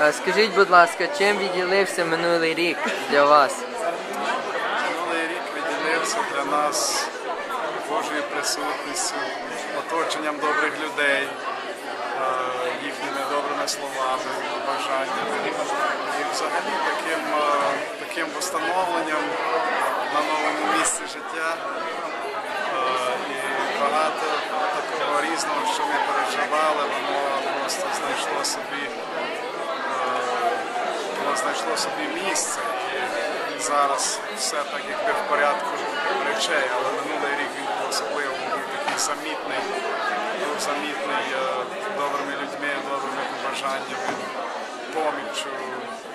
Е, Скажіть, будь ласка, чим відділився минулий рік для вас? Минулий рік відділився для нас Божою присутністю, оточенням добрих людей, е, їхніми добрими словами, бажаннями. І взагалі таким, е, таким встановленням на новому місці життя. І багато такого різного, що ми переживали, воно просто знайшло собі знайшло собі місце. І зараз все так якби в порядку речей, але минулий рік він особливо був такий самітний, був замітний е, добрими людьми, добрими побажаннями, поміччю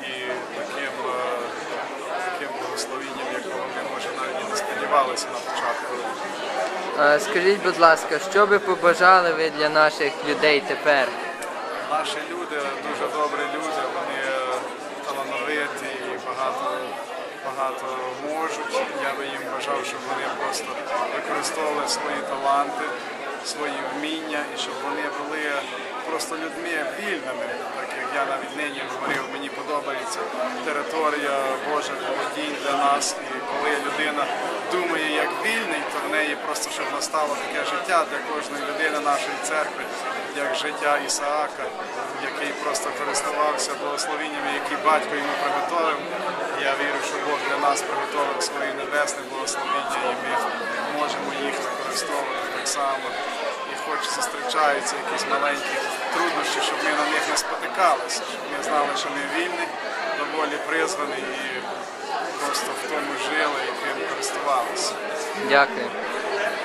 і таким, е, таким благословенням, якого ми може навіть не сподівалися на початку. Е, Скажіть, будь ласка, що би побажали ви для наших людей тепер? Наші люди дуже добрі люди, вони е, талановиті і багато, багато можуть. Я би їм бажав, щоб вони просто використовували свої таланти, свої вміння і щоб вони були просто людьми вільними, так як я навіть нині говорив, мені подобається територія Божа володінь для нас. І коли людина думає вільний, то в неї просто щоб настало таке життя для кожної людини нашої церкви, як життя Ісаака, який просто користувався благословеннями, які батько йому приготовив. Я вірю, що Бог для нас приготовив свої небесні благословення, і ми можемо їх використовувати так само. І хоч зустрічаються якісь маленькі труднощі, щоб ми на них не спотикалися, щоб ми знали, що ми вільні, доволі призвані і просто в тому жили і тим користувалися. Дякую.